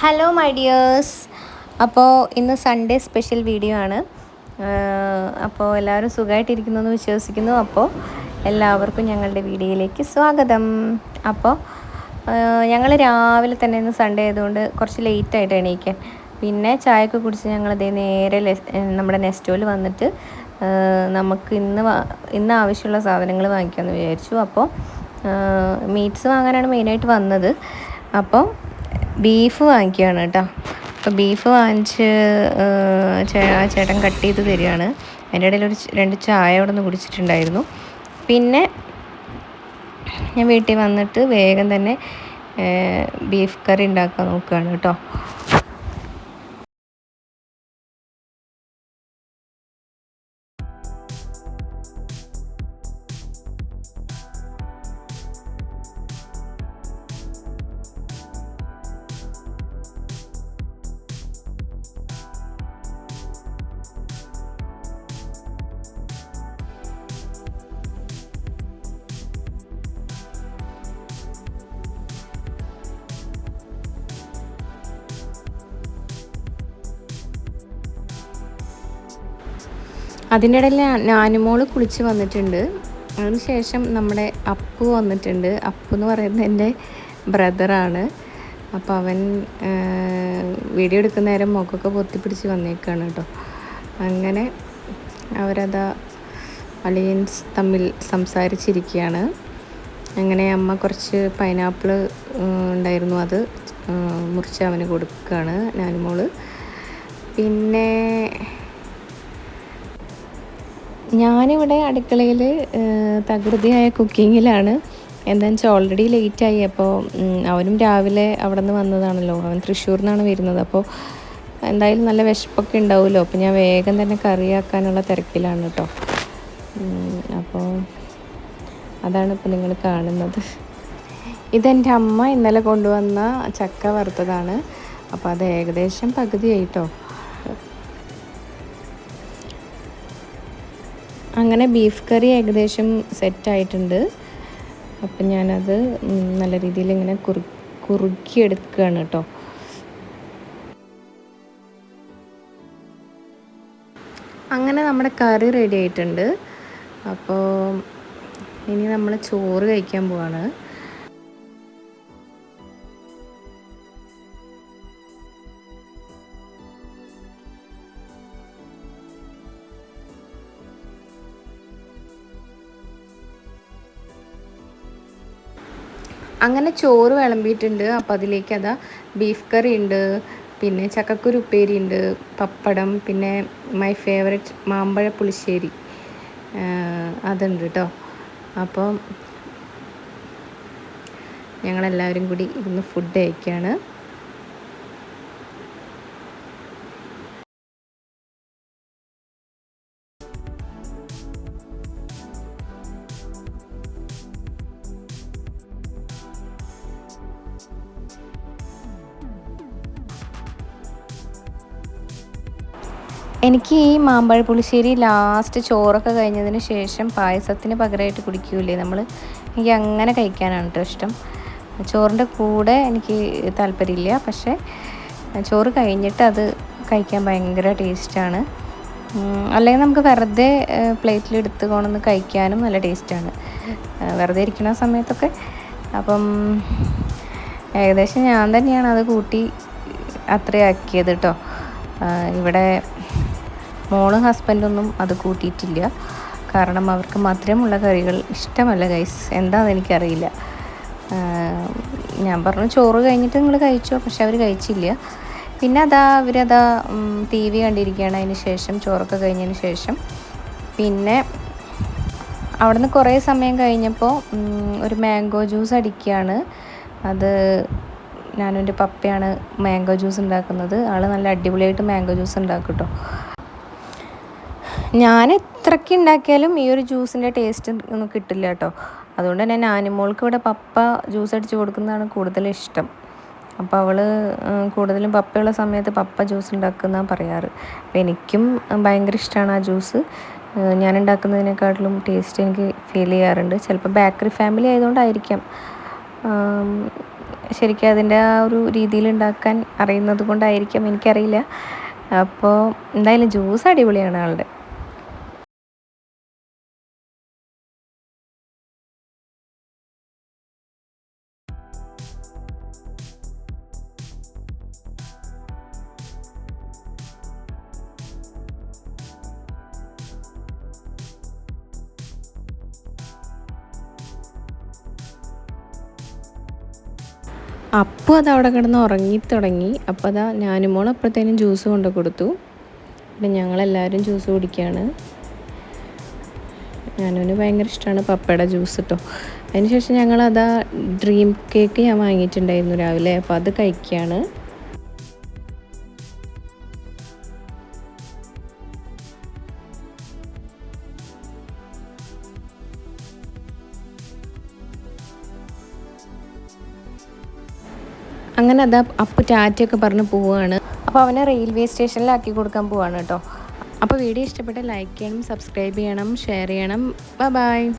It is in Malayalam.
ഹലോ മൈ ഡിയേഴ്സ് അപ്പോൾ ഇന്ന് സൺഡേ സ്പെഷ്യൽ വീഡിയോ ആണ്. അപ്പോൾ എല്ലാവരും സുഖമായിട്ടിരിക്കുന്നു എന്ന് വിശ്വസിക്കുന്നു. അപ്പോൾ എല്ലാവർക്കും ഞങ്ങളുടെ വീഡിയോയിലേക്ക് സ്വാഗതം. അപ്പോൾ ഞങ്ങൾ രാവിലെ തന്നെ ഇന്ന് സൺഡേ ആയതുകൊണ്ട് കുറച്ച് ലേറ്റായിട്ട് എണീക്കാൻ. പിന്നെ ചായയൊക്കെ കുടിച്ച് ഞങ്ങൾ അതേ നേരെ നമ്മുടെ നെസ്റ്റോയിൽ വന്നിട്ട് നമുക്ക് ഇന്ന് ഇന്ന് ആവശ്യമുള്ള സാധനങ്ങൾ വാങ്ങിക്കാമെന്ന് വിചാരിച്ചു. അപ്പോൾ മീറ്റ്സ് വാങ്ങാനാണ് മെയിനായിട്ട് വന്നത്. അപ്പോൾ ബീഫ് വാങ്ങിക്കുകയാണ് കേട്ടോ. അപ്പോൾ ബീഫ് വാങ്ങിച്ച് ചേട്ടൻ കട്ട് ചെയ്ത് തരികയാണ്. അതിന്റെ ഇടയിൽ ഒരു രണ്ട് ചായ അവിടെ നിന്ന് കുടിച്ചിട്ടുണ്ടായിരുന്നു. പിന്നെ ഞാൻ വീട്ടിൽ വന്നിട്ട് വേഗം തന്നെ ബീഫ് കറി ഉണ്ടാക്കാൻ നോക്കുകയാണ് കേട്ടോ. അതിന്റെ ഇടയിൽ ഞാനുമോൾ കുളിച്ച് വന്നിട്ടുണ്ട്. അതിനുശേഷം നമ്മുടെ അപ്പു വന്നിട്ടുണ്ട്. അപ്പു എന്ന് പറയുന്നത് എന്റെ ബ്രദറാണ് അപ്പോൾ അവൻ വീഡിയോ എടുക്കുന്ന നേരം മുഖമൊക്കെ പൊത്തിപ്പിടിച്ച് വന്നേക്കാണ് കേട്ടോ. അങ്ങനെ അവരതാ അലിയൻസ് തമ്മിൽ സംസാരിച്ചിരിക്കുകയാണ്. അങ്ങനെ അമ്മ കുറച്ച് പൈനാപ്പിൾ ഉണ്ടായിരുന്നു. അത് മുറിച്ച് അവന് കൊടുക്കുകയാണ് ഞാനുമോൾ പിന്നെ ഞാനിവിടെ അടുക്കളയിൽ തകൃതിയായ കുക്കിങ്ങിലാണ്. എന്താണെന്ന് വെച്ചാൽ ഓൾറെഡി ലേറ്റായി അപ്പോൾ അവനും രാവിലെ അവിടെ നിന്ന് വന്നതാണല്ലോ. അവൻ തൃശ്ശൂർ നിന്നാണ് വരുന്നത്. അപ്പോൾ എന്തായാലും നല്ല വിശപ്പൊക്കെ ഉണ്ടാവുമല്ലോ. അപ്പോൾ ഞാൻ വേഗം തന്നെ കറിയാക്കാനുള്ള തിരക്കിലാണ് കേട്ടോ. അപ്പോൾ അതാണ് ഇപ്പോൾ നിങ്ങൾ കാണുന്നത്. ഇതെന്റെ അമ്മ ഇന്നലെ കൊണ്ടുവന്ന ചക്ക വറുത്തതാണ്. അപ്പോൾ അത് ഏകദേശം പകുതിയായിട്ടോ അങ്ങനെ ബീഫ് കറി ഏകദേശം സെറ്റായിട്ടുണ്ട് അപ്പം ഞാനത് നല്ല രീതിയിൽ ഇങ്ങനെ കുറു കുറുക്കിയെടുക്കുകയാണ് കേട്ടോ അങ്ങനെ നമ്മുടെ കറി റെഡി ആയിട്ടുണ്ട്. അപ്പോൾ ഇനി നമ്മൾ ചോറ് കഴിക്കാൻ പോവാണ്. അങ്ങനെ ചോറ് വിളമ്പിയിട്ടുണ്ട്. അപ്പം അതിലേക്ക് അതാ ബീഫ് കറി ഉണ്ട് പിന്നെ ചക്കക്കുരു ഉപ്പേരി ഉണ്ട് പപ്പടം പിന്നെ മൈ ഫേവറേറ്റ് മാമ്പഴ പുളിശ്ശേരി. അതുണ്ട് കേട്ടോ അപ്പം ഞങ്ങളെല്ലാവരും കൂടി ഇരുന്ന് ഫുഡ് കഴിക്കുകയാണ് എനിക്ക് ഈ മാമ്പഴ പുളിശ്ശേരി ലാസ്റ്റ് ചോറൊക്കെ കഴിഞ്ഞതിന് ശേഷം പായസത്തിന് പകരമായിട്ട് കുടിക്കൂലേ നമ്മൾ എനിക്ക് അങ്ങനെ കഴിക്കാനാണ് കേട്ടോ ഇഷ്ടം. ചോറിന്റെ കൂടെ എനിക്ക് താല്പര്യമില്ല. പക്ഷേ ചോറ് കഴിഞ്ഞിട്ട് അത് കഴിക്കാൻ ഭയങ്കര ടേസ്റ്റാണ്. അല്ലെങ്കിൽ നമുക്ക് വെറുതെ പ്ലേറ്റിൽ എടുത്ത് കൊണ്ടൊന്ന് കഴിക്കാനും നല്ല ടേസ്റ്റാണ്. വെറുതെ ഇരിക്കുന്ന സമയത്തൊക്കെ. അപ്പം ഏകദേശം ഞാൻ തന്നെയാണ് അത് കൂട്ടി അത്രയാക്കിയത് കേട്ടോ ഇവിടെ മോളും ഹസ്ബൻഡൊന്നും അത് കൂട്ടിയിട്ടില്ല. കാരണം അവർക്ക് മധുരമുള്ള കറികൾ ഇഷ്ടമല്ല ഗൈസ് എന്താണെന്ന് എനിക്കറിയില്ല. ഞാൻ പറഞ്ഞു ചോറ് കഴിഞ്ഞിട്ട് നിങ്ങൾ കഴിച്ചോ. പക്ഷെ അവർ കഴിച്ചില്ല. പിന്നെ അതാ അവരതാ ടി വി കണ്ടിരിക്കുകയാണ്. അതിന് ശേഷം ചോറൊക്കെ കഴിഞ്ഞതിന് ശേഷം. പിന്നെ നിന്ന് കുറേ സമയം കഴിഞ്ഞപ്പോൾ ഒരു മാംഗോ ജ്യൂസ് അടിക്കുകയാണ്. അത് ഞാനും എന്റെ പപ്പയാണ് മാംഗോ ജ്യൂസ് ഉണ്ടാക്കുന്നത്. ആൾ നല്ല അടിപൊളിയായിട്ട് മാംഗോ ജ്യൂസ് ഉണ്ടാക്കും കേട്ടോ ഞാൻ എത്രയ്ക്ക് ഉണ്ടാക്കിയാലും ഈ ഒരു ജ്യൂസിന്റെ ടേസ്റ്റ് ഒന്നും കിട്ടില്ല കേട്ടോ. അതുകൊണ്ട് തന്നെ നാനിമോൾക്ക് ഇവിടെ പപ്പ ജ്യൂസ് അടിച്ച് കൊടുക്കുന്നതാണ് കൂടുതൽ ഇഷ്ടം. അപ്പോൾ അവൾ കൂടുതലും പപ്പയുള്ള സമയത്ത് പപ്പ ജ്യൂസ് ഉണ്ടാക്കുന്നതാണ് പറയാറ്. അപ്പോൾ എനിക്കും ഭയങ്കര ഇഷ്ടമാണ് ആ ജ്യൂസ്. ഞാൻ ഉണ്ടാക്കുന്നതിനെക്കാട്ടിലും ടേസ്റ്റ് എനിക്ക് ഫീൽ ചെയ്യാറുണ്ട്. ചിലപ്പോൾ ബേക്കറി ഫാമിലി ആയതുകൊണ്ടായിരിക്കാം. ശരിക്കും അതിന്റെ ആ ഒരു രീതിയിൽ ഉണ്ടാക്കാൻ അറിയുന്നത് കൊണ്ടായിരിക്കാം എനിക്കറിയില്ല. അപ്പോൾ എന്തായാലും ജ്യൂസ് അടിപൊളിയാണ് ആളുടെ. അപ്പോൾ അത് അവിടെ കിടന്ന് ഉറങ്ങി തുടങ്ങി അപ്പോൾ അതാ ഞാനും മോൾ അപ്പോഴത്തേനും ജ്യൂസ് കൊണ്ട് കൊടുത്തു. പിന്നെ ഞങ്ങളെല്ലാവരും ജ്യൂസ് കുടിക്കുകയാണ് ഞാനവന് ഭയങ്കര ഇഷ്ടമാണ് പപ്പയുടെ ജ്യൂസ് കേട്ടോ അതിനുശേഷം ഞങ്ങൾ അതാ ഡ്രീം കേക്ക് ഞാൻ വാങ്ങിയിട്ടുണ്ടായിരുന്നു രാവിലെ. അപ്പോൾ അത് കഴിക്കുകയാണ് അങ്ങനെ അതാ അപ്പ് ടാറ്റയൊക്കെ പറഞ്ഞ് പോവുകയാണ് അപ്പോൾ അവനെ റെയിൽവേ സ്റ്റേഷനിലാക്കി കൊടുക്കാൻ പോവാണ് കേട്ടോ. അപ്പോൾ വീഡിയോ ഇഷ്ടപ്പെട്ട ലൈക്ക് ചെയ്യണം സബ്സ്ക്രൈബ് ചെയ്യണം ഷെയർ ചെയ്യണം. Bye bye